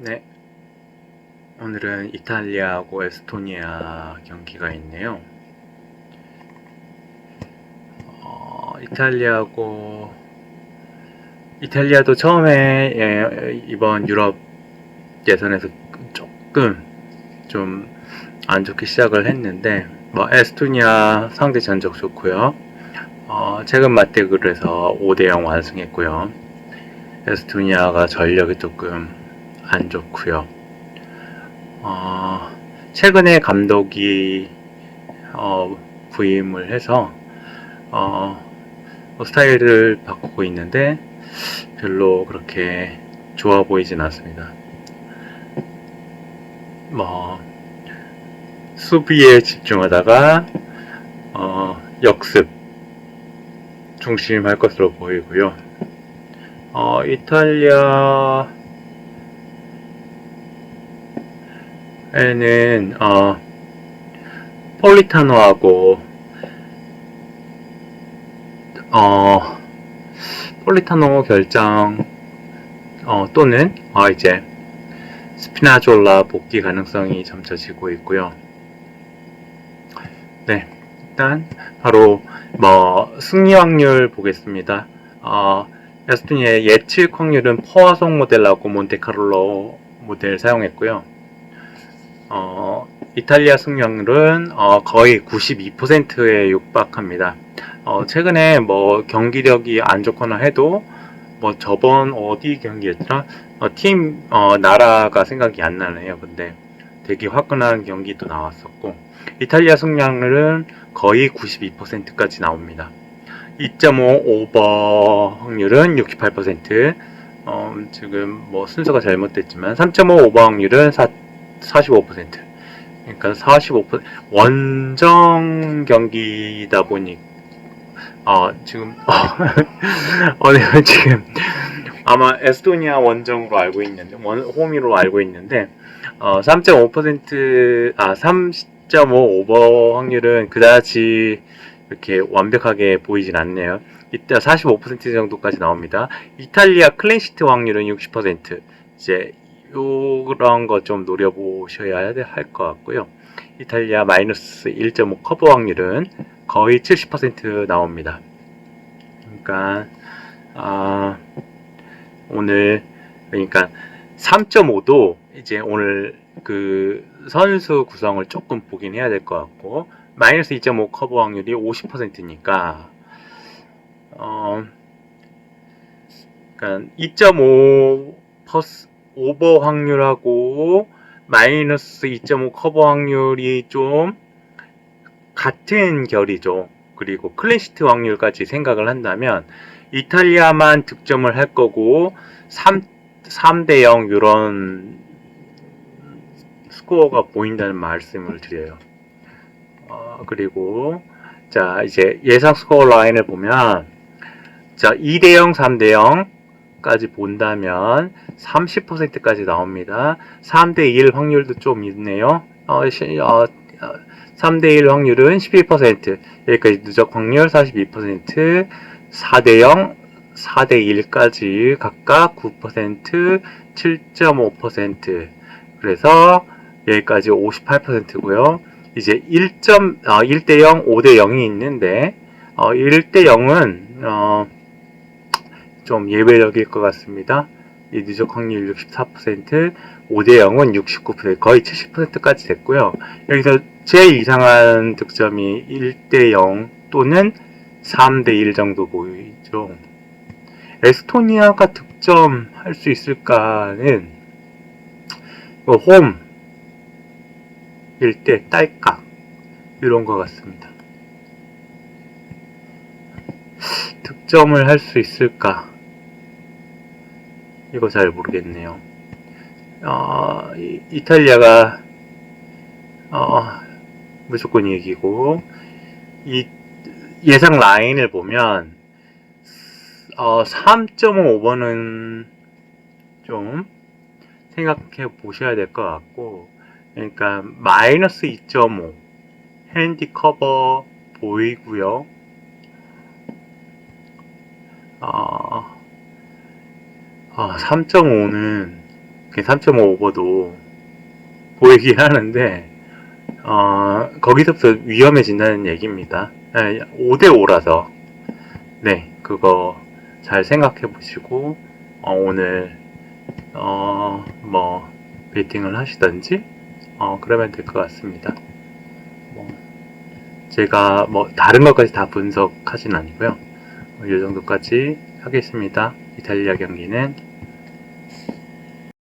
네. 오늘은 이탈리아하고 에스토니아 경기가 있네요. 어, 이탈리아하고 이탈리아도 처음에 예, 이번 유럽 예선에서 조금 좀 안 좋게 시작을 했는데 뭐 에스토니아 상대 전적 좋고요. 어, 최근 맞대결을 해서 5대0 완승했고요. 에스토니아가 전력이 조금 안 좋고요. 어, 최근에 감독이 어, 부임을 해서 어, 뭐 스타일을 바꾸고 있는데 별로 그렇게 좋아 보이진 않습니다. 뭐 수비에 집중하다가 어, 역습 중심할 것으로 보이고요. 어, 이탈리아 에는 어 폴리타노하고 어 폴리타노 결정 어 또는 어 이제 스피나졸라 복귀 가능성이 점쳐지고 있고요. 네, 일단 바로 뭐 승리 확률 보겠습니다. 어 에스토니아의 예측 확률은 포화송 모델하고 몬테카를로 모델 사용했고요. 어, 이탈리아 승률은 어, 거의 92%에 육박합니다. 어, 최근에 뭐 경기력이 안 좋거나 해도 뭐 저번 어디 경기였더라? 어, 팀 어, 나라가 생각이 안 나네요. 근데 되게 화끈한 경기도 나왔었고 이탈리아 승률은 거의 92%까지 나옵니다. 2.5 오버 확률은 68%. 어, 지금 뭐 순서가 잘못됐지만 3.5 오버 확률은 4, 45%. 그러니까 45% 원정 경기다 보니 어 지금 어 내가 지금 아마 에스토니아 원정으로 알고 있는데 원 홈으로 알고 있는데 어 3.5%아 3.5 오버 확률은 그다지 이렇게 완벽하게 보이진 않네요. 이때 45% 정도까지 나옵니다. 이탈리아 클린시트 확률은 60%. 이제 요런 거 좀 노려보셔야 할 것 같고요. 이탈리아 마이너스 1.5 커버 확률은 거의 70% 나옵니다. 그러니까 아, 오늘 그러니까 3.5도 이제 오늘 그 선수 구성을 조금 보긴 해야 될 것 같고 마이너스 2.5 커버 확률이 50%니까 어 그러니까 2.5 퍼스 오버 확률하고 마이너스 2.5 커버 확률이 좀 같은 결이죠. 그리고 클린시트 확률까지 생각을 한다면 이탈리아만 득점을 할 거고 3, 3대 0 이런 스코어가 보인다는 말씀을 드려요. 어, 그리고 자 이제 예상 스코어 라인을 보면 자 2대 0, 3대 0 까지 본다면 30%까지 나옵니다. 3대 1 확률도 좀 있네요. 어, 시, 어, 3대 1 확률은 11%, 여기까지 누적 확률 42%, 4대 0, 4대 1까지 각각 9%, 7.5%. 그래서 여기까지 58%고요. 이제 1. 어, 1대 0, 5대 0이 있는데 어, 1대 0은 어, 좀 예외적일 것 같습니다. 이 누적 확률 64%, 5대 0은 69%, 거의 70%까지 됐고요. 여기서 제일 이상한 득점이 1대 0 또는 3대 1 정도 보이죠. 에스토니아가 득점할 수 있을까는 홈, 1대 딸깍 이런 것 같습니다. 득점을 할 수 있을까? 이거 잘 모르겠네요. 어, 이, 탈리아가 어, 무조건 이기고 이 예상 라인을 보면 어, 3.5번은 좀 생각해 보셔야 될 것 같고 그러니까 마이너스 2.5 핸디 커버 보이고요. 어, 아, 3.5는 3.5 오버도 보이긴 하는데 어, 거기서부터 위험해진다는 얘기입니다. 5대 5라서 네 그거 잘 생각해 보시고 어, 오늘 어, 뭐 베이팅을 하시던지 어, 그러면 될 것 같습니다. 뭐, 제가 뭐 다른 것까지 다 분석하진 아니고요. 이 정도까지 하겠습니다. 이탈리아 경기는